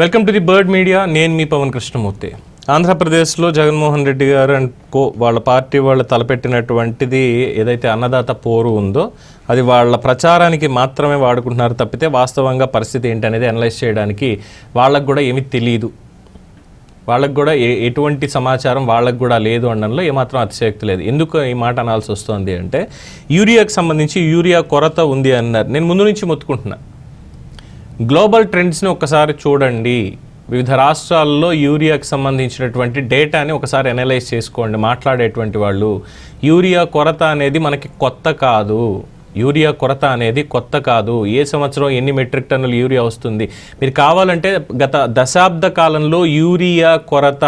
Welcome to the Bird Media నేను మీ పవన్ కృష్ణమూర్తి. ఆంధ్రప్రదేశ్లో జగన్మోహన్ రెడ్డి గారు అండ్ కో వాళ్ళ పార్టీ వాళ్ళు తలపెట్టినటువంటిది ఏదైతే అన్నదాత పోరు ఉందో అది వాళ్ళ ప్రచారానికి మాత్రమే వాడుకుంటున్నారు తప్పితే వాస్తవంగా పరిస్థితి ఏంటి అనేది అనలైజ్ చేయడానికి వాళ్ళకు కూడా ఏమీ తెలియదు వాళ్ళకు కూడా ఎటువంటి సమాచారం వాళ్ళకు కూడా లేదు అనడంలో ఏమాత్రం అతిశయక్తి లేదు. ఎందుకు ఈ మాట అనాల్సి వస్తుంది అంటే యూరియాకి సంబంధించి యూరియా కొరత ఉంది అన్నారు. నేను ముందు నుంచి మొత్తుకుంటున్నాను గ్లోబల్ ట్రెండ్స్ని ఒకసారి చూడండి. వివిధ రాష్ట్రాల్లో యూరియాకి సంబంధించినటువంటి డేటాని ఒకసారి అనలైజ్ చేసుకోండి. మాట్లాడేటువంటి వాళ్ళు యూరియా కొరత అనేది మనకి కొత్త కాదు. యూరియా కొరత అనేది కొత్త కాదు. ఏ సంవత్సరం ఎన్ని మెట్రిక్ టన్నులు యూరియా వస్తుంది? మీరు కావాలంటే గత దశాబ్ద కాలంలో యూరియా కొరత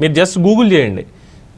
మీరు జస్ట్ గూగుల్ చేయండి.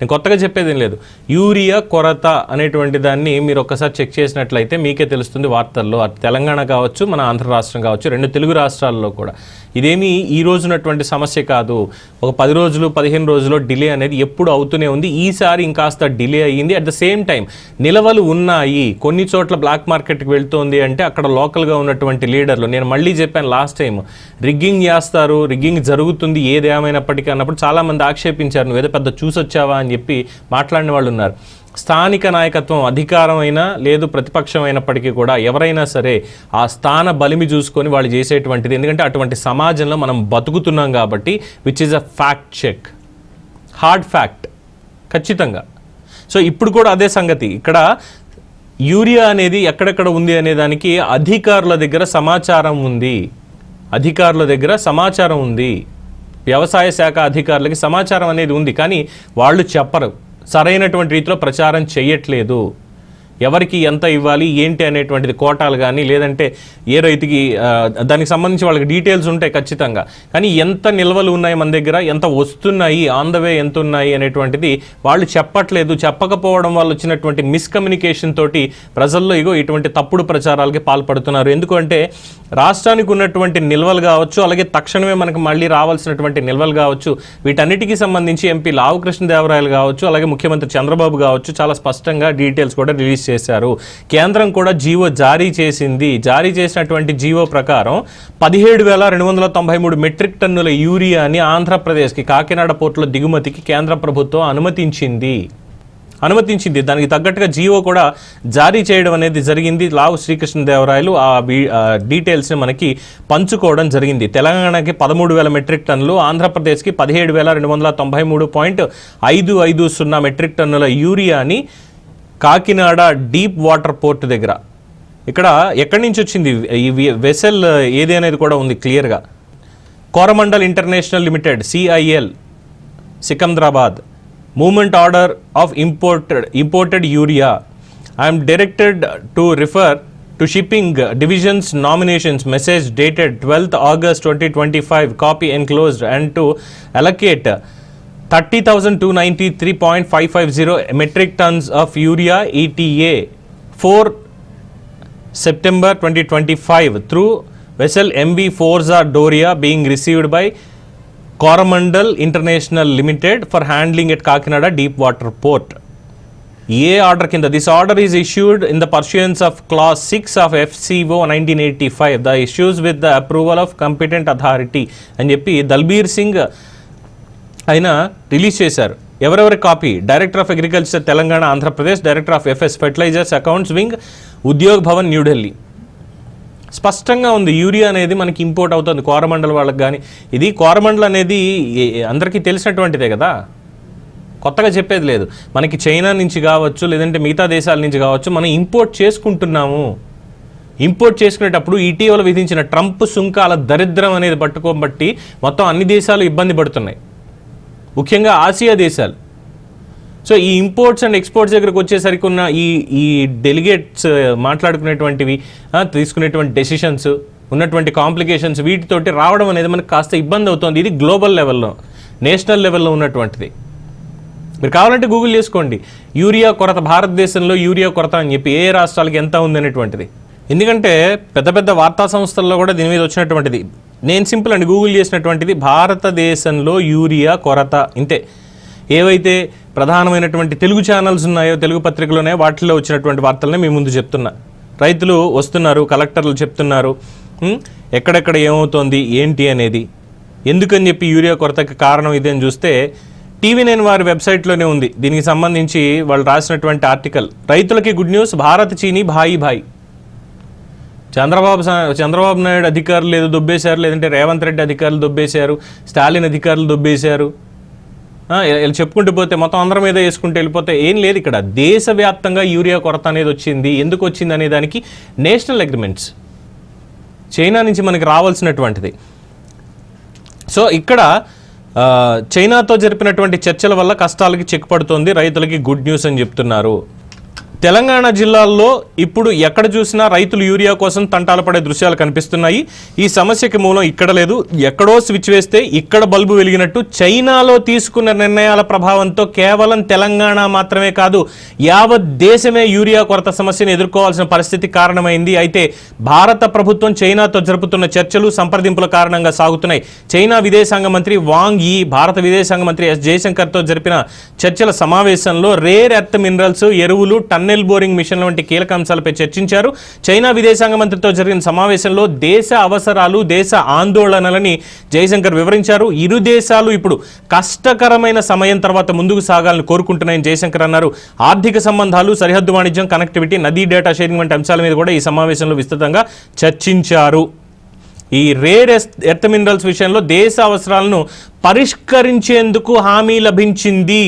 నేను కొత్తగా చెప్పేది లేదు. యూరియా కొరత అనేటువంటి దాన్ని మీరు ఒక్కసారి చెక్ చేసినట్లయితే మీకే తెలుస్తుంది వార్తల్లో. అటు తెలంగాణ కావచ్చు మన ఆంధ్ర రాష్ట్రం కావచ్చు రెండు తెలుగు రాష్ట్రాల్లో కూడా. ఇదేమీ ఈ రోజునటువంటి సమస్య కాదు. ఒక పది రోజులు పదిహేను రోజులు డిలే అనేది ఎప్పుడు అవుతూనే ఉంది. ఈసారి ఇంకాస్త డిలే అయ్యింది. అట్ ద సేమ్ టైం నిలవలు ఉన్నాయి. కొన్ని చోట్ల బ్లాక్ మార్కెట్కి వెళ్తోంది అంటే అక్కడ లోకల్గా ఉన్నటువంటి లీడర్లు. నేను మళ్ళీ చెప్పాను లాస్ట్ టైం రిగ్గింగ్ చేస్తారు రిగ్గింగ్ జరుగుతుంది. ఏది ఏమైనప్పటికీ అన్నప్పుడు చాలామంది ఆక్షేపించారు. నువ్వు ఏదో పెద్ద చూసొచ్చావా అని చెప్పి మాట్లాడిన వాళ్ళు ఉన్నారు. స్థానిక నాయకత్వం అధికారమైనా లేదు ప్రతిపక్షం అయినప్పటికీ కూడా ఎవరైనా సరే ఆ స్థాన బలిమి చూసుకొని వాళ్ళు చేసేటువంటిది. ఎందుకంటే అటువంటి సమాజంలో మనం బతుకుతున్నాం కాబట్టి which is a fact check hard fact ఖచ్చితంగా. సో ఇప్పుడు కూడా అదే సంగతి. ఇక్కడ యూరియా అనేది ఎక్కడెక్కడ ఉంది అనే దానికి అధికారుల దగ్గర సమాచారం ఉంది. అధికారుల దగ్గర సమాచారం ఉంది. వ్యవసాయ శాఖ అధికారులకి సమాచారం అనేది ఉంది కానీ వాళ్ళు చెప్పరు. సరైనటువంటి రీతిలో ప్రచారం చేయట్లేదు. ఎవరికి ఎంత ఇవ్వాలి ఏంటి అనేటువంటిది కోటాలు కానీ లేదంటే ఏ రైతుకి దానికి సంబంధించి వాళ్ళకి డీటెయిల్స్ ఉంటాయి ఖచ్చితంగా. కానీ ఎంత నిల్వలు ఉన్నాయి మన దగ్గర ఎంత వస్తున్నాయి ఆన్ ద వే ఎంత ఉన్నాయి అనేటువంటిది వాళ్ళు చెప్పట్లేదు. చెప్పకపోవడం వల్ల వచ్చినటువంటి మిస్కమ్యూనికేషన్ తోటి ప్రజల్లో ఇగో ఇటువంటి తప్పుడు ప్రచారాలకి పాల్పడుతున్నారు. ఎందుకంటే రాష్ట్రానికి ఉన్నటువంటి నిల్వలు కావచ్చు అలాగే తక్షణమే మనకు మళ్ళీ రావాల్సినటువంటి నిల్వలు కావచ్చు వీటన్నిటికీ సంబంధించి ఎంపీ లావు కృష్ణదేవరాయలు కావచ్చు అలాగే ముఖ్యమంత్రి చంద్రబాబు కావచ్చు చాలా స్పష్టంగా డీటెయిల్స్ కూడా రిలీజ్ చేశారు. కేంద్రం కూడా జీవో జారీ చేసింది. జారీ చేసినటువంటి జీవో ప్రకారం పదిహేడు వేల రెండు వందల తొంభై మూడు మెట్రిక్ టన్నుల యూరియాని ఆంధ్రప్రదేశ్కి కాకినాడ పోర్టుల దిగుమతికి కేంద్ర ప్రభుత్వం అనుమతించింది. అనుమతించింది. దానికి తగ్గట్టుగా జీవో కూడా జారీ చేయడం అనేది జరిగింది. లావు శ్రీకృష్ణదేవరాయలు ఆ డీటెయిల్స్ని మనకి పంచుకోవడం జరిగింది. తెలంగాణకి పదమూడు వేల మెట్రిక్ టన్నులు ఆంధ్రప్రదేశ్కి పదిహేడు వేల రెండు వందల తొంభై మూడు పాయింట్ ఐదు ఐదు సున్నా మెట్రిక్ టన్నుల యూరియాని కాకినాడ డీప్ వాటర్ పోర్ట్ దగ్గర. ఇక్కడ ఎక్కడి నుంచి వచ్చింది? ఈ వెసెల్ ఏది అనేది కూడా ఉంది క్లియర్గా. Coromandel international limited CIL Secunderabad. Movement order of imported imported urea. I'm directed to refer to shipping divisions nominations message dated twelfth August twenty twenty five copy enclosed and to allocate 30,293.550 metric tons of urea ETA for September 2025 through vessel MV Forza Doria being received by Coromandel International Limited for handling at Kakinada Deep Water Port. A order kinda. This order is issued in the pursuance of Clause 6 of FCO 1985. The issues with the approval of competent authority. And Dalbir Singh ఆయన release చేశారు. ఎవరెవరి copy? Director of agriculture Telangana Andhra Pradesh director of FS fertilizers accounts wing Udyog Bhavan New Delhi స్పష్టంగా ఉంది urea అనేది మనకి import అవుతుంది కోరమండల్ వాళ్ళకి కానీ ఇది కోరమండల్ అనేది అందరికీ తెలిసినటువంటిదే కదా? కొత్తగా చెప్పేది లేదు. మనకి చైనా నుంచి కావచ్చు లేదంటే మిగతా దేశాల నుంచి కావచ్చు మనం ఇంపోర్ట్ చేసుకుంటున్నాము. ఇంపోర్ట్ చేసుకునేటప్పుడు ఇటీవల విధించిన ట్రంప్ సుంకాల దరిద్రం అనేది పట్టుకోబట్టి మొత్తం అన్ని దేశాలు ఇబ్బంది పడుతున్నాయి. ముఖ్యంగా ఆసియా దేశాలు. సో ఈ ఇంపోర్ట్స్ అండ్ ఎక్స్పోర్ట్స్ దగ్గరకు వచ్చేసరికి ఉన్న ఈ ఈ డెలిగేట్స్ మాట్లాడుకునేటువంటివి తీసుకునేటువంటి డెసిషన్స్ ఉన్నటువంటి కాంప్లికేషన్స్ వీటితోటి రావడం అనేది మనకు కాస్త ఇబ్బంది అవుతుంది. ఇది గ్లోబల్ లెవెల్లో నేషనల్ లెవెల్లో ఉన్నటువంటిది. మీరు కావాలంటే గూగుల్ చేసుకోండి. యూరియా కొరత భారతదేశంలో యూరియా కొరత అని చెప్పి ఏ రాష్ట్రాలకు ఎంత ఉంది అనేటువంటిది ఎందుకంటే పెద్ద పెద్ద వార్తా సంస్థల్లో కూడా దీని మీద వచ్చినటువంటిది. నేను సింపుల్ అండి గూగుల్ చేసినటువంటిది భారతదేశంలో యూరియా కొరత ఇంతే. ఏవైతే ప్రధానమైనటువంటి తెలుగు ఛానల్స్ ఉన్నాయో తెలుగు పత్రికలు ఉన్నాయో వాటిలో వచ్చినటువంటి వార్తలనే మీ ముందు చెప్తున్నా. రైతులు వస్తున్నారు కలెక్టర్లు చెప్తున్నారు ఎక్కడెక్కడ ఏమవుతోంది ఏంటి అనేది. ఎందుకని చెప్పి యూరియా కొరతకి కారణం ఇదే అని చూస్తే టీవీ నైన్ వారి వెబ్సైట్లోనే ఉంది. దీనికి సంబంధించి వాళ్ళు రాసినటువంటి ఆర్టికల్. రైతులకి గుడ్ న్యూస్ భారత్ చీని భాయి భాయ్. చంద్రబాబు చంద్రబాబు నాయుడు అధికారులు ఏదో దొబ్బేశారు. లేదంటే రేవంత్ రెడ్డి అధికారులు దొబ్బేశారు. స్టాలిన్ అధికారులు దొబ్బేశారు. ఇలా చెప్పుకుంటూ పోతే మొత్తం అందరం మీద వేసుకుంటూ వెళ్ళిపోతే ఏం లేదు ఇక్కడ. దేశవ్యాప్తంగా యూరియా కొరత అనేది వచ్చింది. ఎందుకు వచ్చింది అనే దానికి నేషనల్ అగ్రిమెంట్స్. చైనా నుంచి మనకి రావాల్సినటువంటిది. సో ఇక్కడ చైనాతో జరిపినటువంటి చర్చల వల్ల కష్టాలకి చెక్ పడుతోంది రైతులకి గుడ్ న్యూస్ అని చెప్తున్నారు. తెలంగాణ జిల్లాల్లో ఇప్పుడు ఎక్కడ చూసినా రైతులు యూరియా కోసం తంటాలు పడే దృశ్యాలు కనిపిస్తున్నాయి. ఈ సమస్యకి మూలం ఇక్కడ లేదు. ఎక్కడో స్విచ్ వేస్తే ఇక్కడ బల్బు వెలిగినట్టు చైనాలో తీసుకున్న నిర్ణయాల ప్రభావంతో కేవలం తెలంగాణ మాత్రమే కాదు యావత్ దేశమే యూరియా కొరత సమస్యను ఎదుర్కోవాల్సిన పరిస్థితి కారణమైంది. అయితే భారత ప్రభుత్వం చైనాతో జరుపుతున్న చర్చలు సంప్రదింపుల కారణంగా సాగుతున్నాయి. చైనా విదేశాంగ మంత్రి వాంగ్ ఈ భారత విదేశాంగ మంత్రి ఎస్ జయశంకర్తో జరిపిన చర్చల సమావేశంలో రేర్ ఎర్త్ మినరల్స్ ఎరువులు టన్నెల్ బోరింగ్ మిషన్ల వంటి కీలక అంశాలపై చర్చించారు. చైనా విదేశాంగ మంత్రితో జరిగిన సమావేశంలో దేశ అవసరాలు దేశ ఆందోళనలని జయశంకర్ వివరించారు. ఇరు దేశాలు ఇప్పుడు కష్టకరమైన సమయం తర్వాత ముందుకు సాగాలని కోరుకుంటున్నాయని జయశంకర్ అన్నారు. ఆర్థిక సంబంధాలు సరిహద్దు వాణిజ్యం కనెక్టివిటీ నదీ డేటా షేరింగ్ వంటి అంశాల మీద కూడా ఈ సమావేశంలో విస్తృతంగా చర్చించారు. ఈ రేర్ ఎర్త్ మినరల్స్ విషయంలో దేశ అవసరాలను పరిష్కరించేందుకు హామీ లభించింది.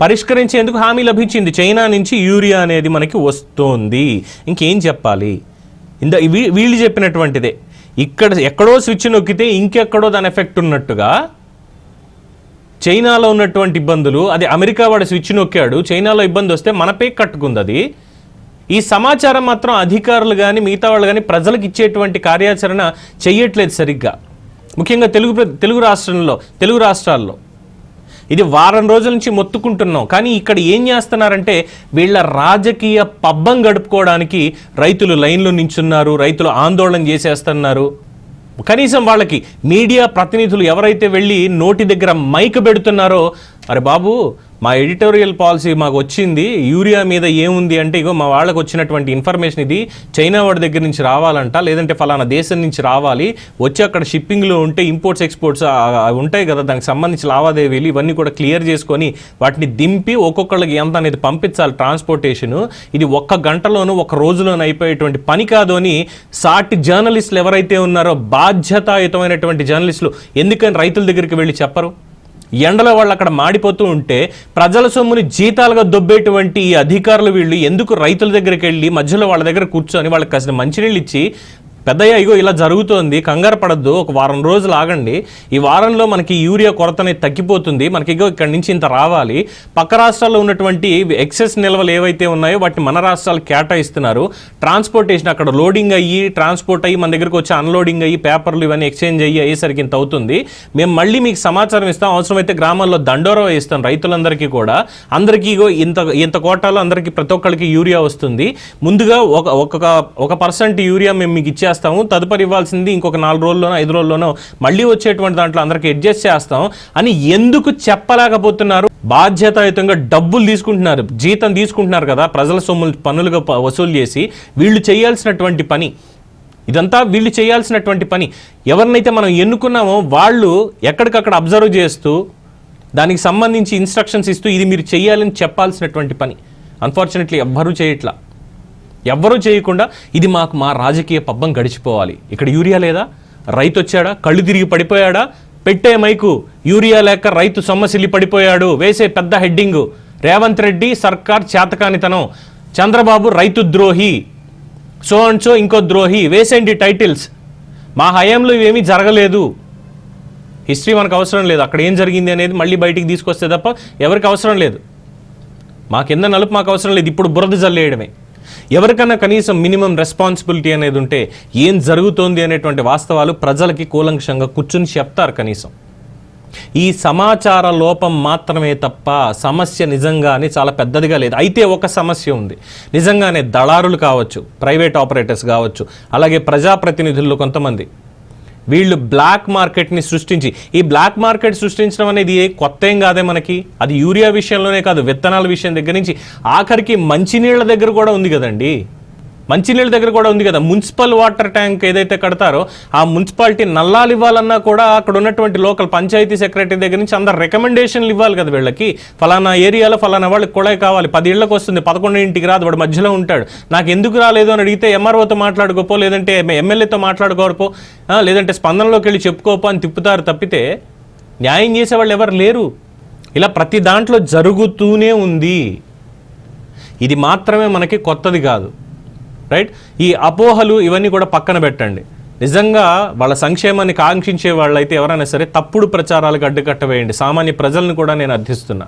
పరిష్కరించేందుకు హామీ లభించింది. చైనా నుంచి యూరియా అనేది మనకి వస్తోంది. ఇంకేం చెప్పాలి? ఇంద వీ- వీళ్ళు చెప్పినటువంటిదే. ఇక్కడ ఎక్కడో స్విచ్ నొక్కితే ఇంకెక్కడో దాని ఎఫెక్ట్ ఉన్నట్టుగా చైనాలో ఉన్నటువంటి ఇబ్బందులు అది అమెరికా వాడు స్విచ్ నొక్కాడు చైనాలో ఇబ్బంది వస్తే మన పేక్ కట్టుకుంది అది. ఈ సమాచారం మాత్రం అధికారులు కానీ మిగతా వాళ్ళు కానీ ప్రజలకు ఇచ్చేటువంటి కార్యాచరణ చెయ్యట్లేదు సరిగ్గా. ముఖ్యంగా తెలుగు తెలుగు రాష్ట్రంలో తెలుగు రాష్ట్రాల్లో. ఇది వారం రోజుల నుంచి మొత్తుకుంటున్నాం. కానీ ఇక్కడ ఏం చేస్తున్నారంటే వీళ్ళ రాజకీయ పబ్బం గడుపుకోవడానికి రైతులు లైన్లో నించున్నారు రైతులు ఆందోళన చేసేస్తున్నారు. కనీసం వాళ్ళకి మీడియా ప్రతినిధులు ఎవరైతే వెళ్ళి నోటి దగ్గర మైక్ పెడుతున్నారో అరే బాబు మా ఎడిటోరియల్ పాలసీ మాకు వచ్చింది యూరియా మీద ఏముంది అంటే ఇగో మా వాళ్ళకి వచ్చినటువంటి ఇన్ఫర్మేషన్ ఇది చైనా వాడి దగ్గర నుంచి రావాలంట లేదంటే ఫలానా దేశం నుంచి రావాలి వచ్చి అక్కడ షిప్పింగ్లో ఉంటే ఇంపోర్ట్స్ ఎక్స్పోర్ట్స్ ఉంటాయి కదా దానికి సంబంధించి లావాదేవీలు ఇవన్నీ కూడా క్లియర్ చేసుకొని వాటిని దింపి ఒక్కొక్కళ్ళకి ఎంత అనేది పంపించాలి ట్రాన్స్పోర్టేషన్. ఇది ఒక్క గంటలోనూ ఒక రోజులోనూ అయిపోయేటువంటి పని కాదు అని సాటి జర్నలిస్టులు ఎవరైతే ఉన్నారో బాధ్యతాయుతమైనటువంటి జర్నలిస్టులు ఎందుకని రైతుల దగ్గరికి వెళ్ళి చెప్పరు? ఎండలో వాళ్ళు అక్కడ మాడిపోతూ ఉంటే ప్రజల సొమ్ముని జీతాలుగా దొబ్బేటువంటి ఈ అధికారులు వీళ్ళు ఎందుకు రైతుల దగ్గరికి వెళ్ళి మధ్యలో వాళ్ళ దగ్గర కూర్చొని వాళ్ళకి కాసిన మంచినీళ్ళు ఇచ్చి పెద్దయ్య ఇగో ఇలా జరుగుతోంది కంగారు పడద్దు ఒక వారం రోజులు ఆగండి. ఈ వారంలో మనకి యూరియా కొరత అనేది తగ్గిపోతుంది మనకి ఇగో ఇక్కడ నుంచి ఇంత రావాలి. పక్క రాష్ట్రాల్లో ఉన్నటువంటి ఎక్సెస్ నిల్వలు ఏవైతే ఉన్నాయో వాటిని మన రాష్ట్రాలు కేటాయిస్తున్నారు. ట్రాన్స్పోర్టేషన్ అక్కడ లోడింగ్ అయ్యి ట్రాన్స్పోర్ట్ అయ్యి మన దగ్గరకు వచ్చి అన్లోడింగ్ అయ్యి పేపర్లు ఇవన్నీ ఎక్స్చేంజ్ అయ్యి అయ్యేసరికి ఇంత అవుతుంది. మేము మళ్ళీ మీకు సమాచారం ఇస్తాం. అవసరమైతే గ్రామాల్లో దండోరా ఇస్తాం రైతులందరికీ కూడా. అందరికీ ఇగో ఇంత ఇంత కోటాలో అందరికీ ప్రతి ఒక్కరికి యూరియా వస్తుంది. ముందుగా ఒక ఒక ఒక పర్సెంట్ యూరియా మేము మీకు చేస్తాము. తదుపరి ఇవ్వాల్సింది ఇంకొక నాలుగు రోజుల్లోనో ఐదు రోజుల్లోనో మళ్ళీ వచ్చేటువంటి దాంట్లో అందరికి అడ్జస్ట్ చేస్తాం అని ఎందుకు చెప్పలేకపోతున్నారు? బాధ్యతాయుతంగా డబ్బులు తీసుకుంటున్నారు. జీతం తీసుకుంటున్నారు కదా ప్రజల సొమ్ములు పనులుగా వసూలు చేసి వీళ్ళు చేయాల్సినటువంటి పని. ఇదంతా వీళ్ళు చేయాల్సినటువంటి పని. ఎవరినైతే మనం ఎన్నుకున్నామో వాళ్ళు ఎక్కడికక్కడ అబ్జర్వ్ చేస్తూ దానికి సంబంధించి ఇన్స్ట్రక్షన్స్ ఇస్తూ ఇది మీరు చేయాలని చెప్పాల్సినటువంటి పని. అన్ఫార్చునేట్లీ ఎవ్వరూ చేయట్లా. ఎవ్వరూ చేయకుండా ఇది మాకు మా రాజకీయ పబ్బం గడిచిపోవాలి. ఇక్కడ యూరియా లేదా? రైతు వచ్చాడా? కళ్ళు తిరిగి పడిపోయాడా? పెట్టే మైకు యూరియా లేక రైతు సొమ్మసిల్లి పడిపోయాడు. వేసే పెద్ద హెడ్డింగు. రేవంత్ రెడ్డి సర్కార్ చేతకానితనం. చంద్రబాబు రైతు ద్రోహి. సో అండ్ సో ఇంకో ద్రోహి. వేసేంటి టైటిల్స్. మా హయాంలో ఇవేమీ జరగలేదు. హిస్టరీ మనకు అవసరం లేదు. అక్కడ ఏం జరిగింది అనేది మళ్ళీ బయటికి తీసుకొస్తే తప్ప ఎవరికి అవసరం లేదు. మా కింద నలుపు మాకు అవసరం లేదు. ఇప్పుడు బురద జల్లేయడమే. ఎవరికన్నా కనీసం మినిమం రెస్పాన్సిబిలిటీ అనేది ఉంటే ఏం జరుగుతోంది అనేటువంటి వాస్తవాలు ప్రజలకి కూలంకషంగా కూర్చుని చెప్తారు కనీసం. ఈ సమాచార లోపం మాత్రమే తప్ప సమస్య నిజంగానే చాలా పెద్దదిగా లేదు. అయితే ఒక సమస్య ఉంది. నిజంగానే దళారులు కావచ్చు ప్రైవేట్ ఆపరేటర్స్ కావచ్చు అలాగే ప్రజాప్రతినిధుల్లో కొంతమంది. వీళ్ళు బ్లాక్ మార్కెట్ని సృష్టించి. ఈ బ్లాక్ మార్కెట్ సృష్టించడం అనేది కొత్త ఏం కాదే మనకి? అది యూరియా విషయంలోనే కాదు విత్తనాల విషయం దగ్గర నుంచి. ఆఖరికి మంచినీళ్ళ దగ్గర కూడా ఉంది కదండి. మంచినీళ్ళ దగ్గర కూడా ఉంది కదా. మున్సిపల్ వాటర్ ట్యాంక్ ఏదైతే కడతారో ఆ మున్సిపాలిటీ నల్లాలు ఇవ్వాలన్నా కూడా అక్కడ ఉన్నటువంటి లోకల్ పంచాయతీ సెక్రటరీ దగ్గర నుంచి అందరు రికమెండేషన్లు ఇవ్వాలి కదా వీళ్ళకి. ఫలానా ఏరియాలో ఫలానా వాళ్ళకి కుళాయి కావాలి. పది ఇళ్ళకి వస్తుంది పదకొండు ఇంటికి రాదు వాడు మధ్యలో ఉంటాడు. నాకు ఎందుకు రాలేదు అని అడిగితే ఎంఆర్ఓతో మాట్లాడుకోపో లేదంటే ఎమ్మెల్యేతో మాట్లాడుకోరపో లేదంటే స్పందనలోకి వెళ్ళి చెప్పుకోపో అని తిప్పుతారు తప్పితే న్యాయం చేసేవాళ్ళు ఎవరు లేరు. ఇలా ప్రతి దాంట్లో జరుగుతూనే ఉంది. ఇది మాత్రమే మనకి కొత్తది కాదు. రైట్? ఈ అపోహలు ఇవన్నీ కూడా పక్కన పెట్టండి. నిజంగా వాళ్ళ సంక్షేమాన్ని కాంక్షించే వాళ్ళైతే ఎవరైనా సరే తప్పుడు ప్రచారాలకు అడ్డుకట్ట వేయండి సామాన్య ప్రజలను కూడా నేను అర్థిస్తున్నా.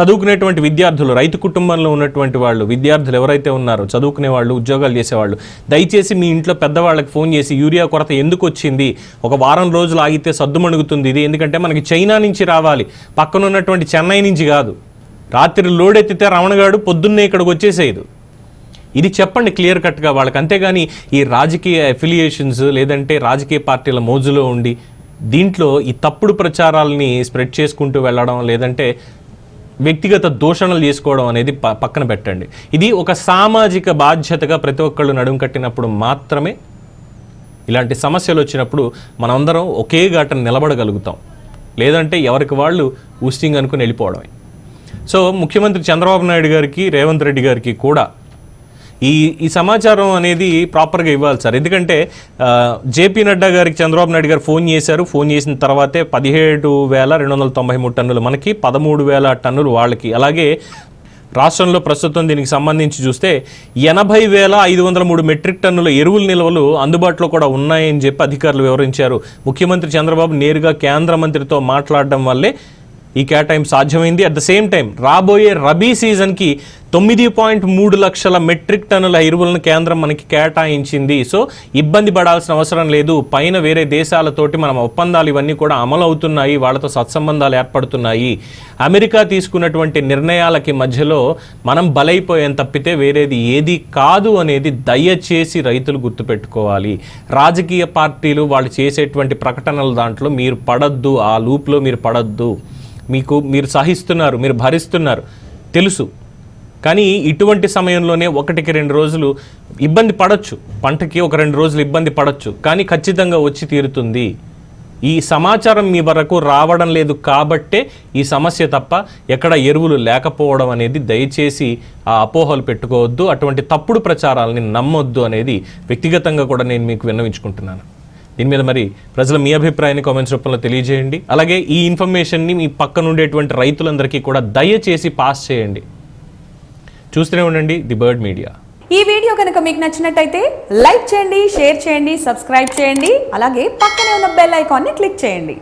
చదువుకునేటువంటి విద్యార్థులు రైతు కుటుంబంలో ఉన్నటువంటి వాళ్ళు విద్యార్థులు ఎవరైతే ఉన్నారో చదువుకునే వాళ్ళు ఉద్యోగాలు చేసేవాళ్ళు దయచేసి మీ ఇంట్లో పెద్దవాళ్ళకి ఫోన్ చేసి యూరియా కొరత ఎందుకు వచ్చింది? ఒక వారం రోజులు ఆగితే సద్దుమణుగుతుంది ఇది. ఎందుకంటే మనకి చైనా నుంచి రావాలి. పక్కన ఉన్నటువంటి చెన్నై నుంచి కాదు. రాత్రి లోడ్ ఎత్తితే రమణగాడు పొద్దున్నే ఇక్కడికి వచ్చేసేయదు. ఇది చెప్పండి క్లియర్ కట్గా వాళ్ళకి. అంతేగాని ఈ రాజకీయ అఫిలియేషన్స్ లేదంటే రాజకీయ పార్టీల మోజులో ఉండి దీంట్లో ఈ తప్పుడు ప్రచారాలని స్ప్రెడ్ చేసుకుంటూ వెళ్ళడం లేదంటే వ్యక్తిగత దూషణలు చేసుకోవడం అనేది పక్కన పెట్టండి. ఇది ఒక సామాజిక బాధ్యతగా ప్రతి ఒక్కళ్ళు నడుము కట్టినప్పుడు మాత్రమే ఇలాంటి సమస్యలు వచ్చినప్పుడు మనందరం ఒకే ఘాటన నిలబడగలుగుతాం. లేదంటే ఎవరికి వాళ్ళు ఊస్టింగ్ అనుకుని వెళ్ళిపోవడమే. సో ముఖ్యమంత్రి చంద్రబాబు నాయుడు గారికి రేవంత్ రెడ్డి గారికి కూడా ఈ ఈ సమాచారం అనేది ప్రాపర్గా ఇవ్వాలి సార్. ఎందుకంటే జేపీ నడ్డా గారికి చంద్రబాబు నాయుడు గారు ఫోన్ చేశారు. ఫోన్ చేసిన తర్వాతే పదిహేడు వేల రెండు వందల తొంభై మూడు టన్నులు మనకి పదమూడు వేల టన్నులు వాళ్ళకి. అలాగే రాష్ట్రంలో ప్రస్తుతం దీనికి సంబంధించి చూస్తే ఎనభై వేల ఐదు వందల మూడు మెట్రిక్ టన్నుల ఎరువుల నిల్వలు అందుబాటులో కూడా ఉన్నాయని చెప్పి అధికారులు వివరించారు. ముఖ్యమంత్రి చంద్రబాబు నేరుగా కేంద్ర మంత్రితో మాట్లాడడం వల్లే ఈ కేటాయింపు సాధ్యమైంది. అట్ ద సేమ్ టైం రాబోయే రబీ సీజన్కి తొమ్మిది పాయింట్ మూడు లక్షల మెట్రిక్ టన్నుల ఎరువులను కేంద్రం మనకి కేటాయించింది. సో ఇబ్బంది పడాల్సిన అవసరం లేదు. పైన వేరే దేశాలతోటి మనం ఒప్పందాలు ఇవన్నీ కూడా అమలు అవుతున్నాయి. వాళ్ళతో సత్సంబంధాలు ఏర్పడుతున్నాయి. అమెరికా తీసుకున్నటువంటి నిర్ణయాలకి మధ్యలో మనం బలైపోయాం తప్పితే వేరేది ఏది కాదు అనేది దయచేసి రైతులు గుర్తుపెట్టుకోవాలి. రాజకీయ పార్టీలు వాళ్ళు చేసేటువంటి ప్రకటనల దాంట్లో మీరు పడద్దు. ఆ లూప్లో మీరు పడద్దు. మీకు మీరు సహిస్తున్నారు మీరు భరిస్తున్నారు తెలుసు. కానీ ఇటువంటి సమయంలోనే ఒకటికి రెండు రోజులు ఇబ్బంది పడచ్చు. పంటకి ఒక రెండు రోజులు ఇబ్బంది పడచ్చు. కానీ ఖచ్చితంగా వచ్చి తీరుతుంది. ఈ సమాచారం మీ వరకు రావడం లేదు కాబట్టే ఈ సమస్య తప్ప ఎక్కడ ఎరువులు లేకపోవడం అనేది దయచేసి ఆ అపోహలు పెట్టుకోవద్దు. అటువంటి తప్పుడు ప్రచారాలని నమ్మొద్దు అనేది వ్యక్తిగతంగా కూడా నేను మీకు విన్నవించుకుంటున్నాను. దీని మీద మరి ప్రజల మీ అభిప్రాయాన్ని కామెంట్స్ రూపంలో తెలియజేయండి. అలాగే ఈ ఇన్ఫర్మేషన్ని మీ పక్కన ఉండేటువంటి రైతులందరికీ కూడా దయచేసి పాస్ చేయండి. చూస్తూనే ఉండండి ది బర్డ్ మీడియా. ఈ వీడియో కనుక మీకు నచ్చినట్టయితే లైక్ చేయండి షేర్ చేయండి సబ్స్క్రైబ్ చేయండి అలాగే పక్కనే ఉన్న బెల్ ఐకాన్ని క్లిక్ చేయండి.